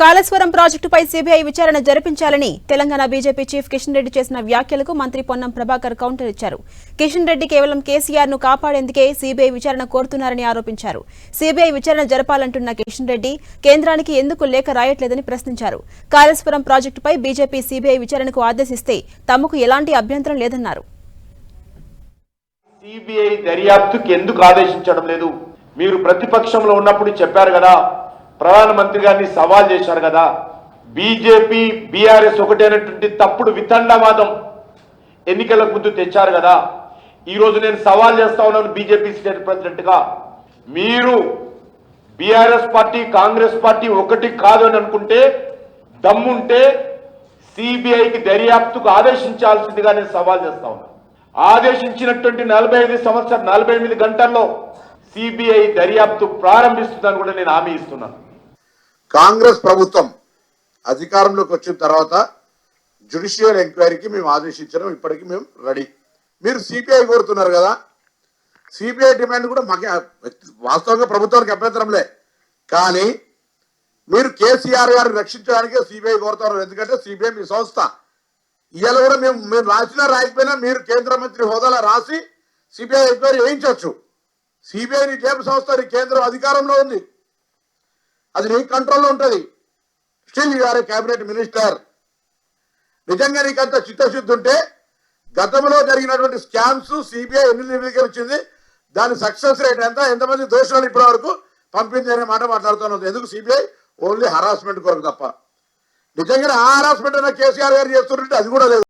కాళేశ్వరం ప్రాజెక్టుపై సీబీఐ విచారణ జరిపించాలని తెలంగాణ బీజేపీ చీఫ్ కిషన్ రెడ్డి చేసిన వ్యాఖ్యలకు మంత్రి పొన్నం ప్రభాకర్ కౌంటర్ ఇచ్చారు. కిషన్ రెడ్డి కేవలం కేసీఆర్ను కాపాడేందుకే సీబీఐ విచారణ కోరుతున్నారని ఆరోపించారు. సీబీఐ విచారణ జరపాలంటున్న కిషన్ రెడ్డి కేంద్రానికి ఎందుకు లేఖ రాయట్లేదని ప్రశ్నించారు. కాళేశ్వరం ప్రాజెక్టుపై బీజేపీ సీబీఐ విచారణకు ఆదేశిస్తే తమకు ఎలాంటి అభ్యంతరం లేదన్నారు. సిబిఐ దర్యాప్తుకి ఎందుకు ఆదేశించడం లేదు? మీరు ప్రతిపక్షంలో ఉన్నప్పుడు చెప్పారు కదా ప్రధానమంత్రి గారిని సవాల్ చేశారు కదా. బీజేపీ బీఆర్ఎస్ ఒకటైనటువంటి తప్పుడు వితండవాదం ఎన్నికలకు ముందు తెచ్చారు కదా. ఈరోజు నేను సవాల్ చేస్తా ఉన్నాను బీజేపీ స్టేట్ ప్రెసిడెంట్గా. మీరు బీఆర్ఎస్ పార్టీ కాంగ్రెస్ పార్టీ ఒకటి కాదు అని అనుకుంటే దమ్ముంటే సిబిఐకి దర్యాప్తుకు ఆదేశించాల్సిందిగా నేను సవాల్ చేస్తా ఉన్నాను ఆదేశించినటువంటి నలభై ఐదు సంవత్సరం నలభై ఎనిమిది గంటల్లో సిబిఐ దర్యాప్తు ప్రారంభిస్తుందని కూడా నేను హామీ ఇస్తున్నాను. కాంగ్రెస్ ప్రభుత్వం అధికారంలోకి వచ్చిన తర్వాత జ్యుడిషియల్ ఎంక్వైరీకి మేము ఆదేశించడం ఇప్పటికి మేము రెడీ మీరు సిపిఐ కోరుతున్నారు కదా? సిపిఐ డిమాండ్ కూడా మాకే వాస్తవంగా ప్రభుత్వానికి అభ్యంతరంలే కానీ మీరు కేసీఆర్ గారిని రక్షించడానికే సిబిఐ కోరుతున్నారు. ఎందుకంటే సిబిఐ మీ సంస్థ. ఇవాళ కూడా మేము మేము రాసినా రాయకపోయినా మీరు కేంద్ర మంత్రి హోదాలో రాసి సిబిఐ ఎంక్వైరీ వేయించవచ్చు. సిబిఐ నీ కేంద్ర సంస్థ నీ కేంద్రం అధికారంలో ఉంది. అది నీ కంట్రోల్లో ఉంటుంది. Still you are a minister నిజంగా నీకంత చిత్తశుద్ధి ఉంటే గతంలో జరిగినటువంటి స్కామ్స్ సిబిఐ ఎన్ని నివేదించింది దాని సక్సెస్ రేట్ ఎంత ఎంతమంది దోషులు ఇప్పటి వరకు పంపింది అనే మాట మాట్లాడుతున్నది ఎందుకు సిబిఐ ఓన్లీ హరాస్మెంట్ కొరకు తప్ప. నిజంగానే ఆ హరాస్మెంట్ కేసీఆర్ గారు చేస్తుంటే అది కూడా లేదు.